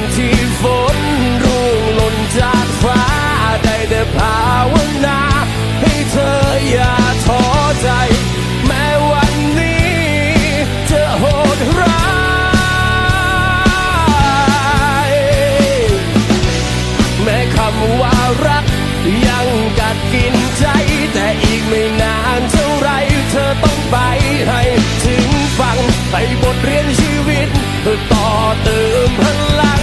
นที่ฝนร่วงหล่นจากฟ้าได้แต่ภาวนาให้เธออย่าท้อใจ แม้วันนี้จะโหดร้ายแม้คำว่ารักยังกัดกินใจ แต่อีกไม่นานเท่าไรเธอต้องไปให้ถึงฟังไปบทเรียนชีวิตเพื่อต่อเติมพลัง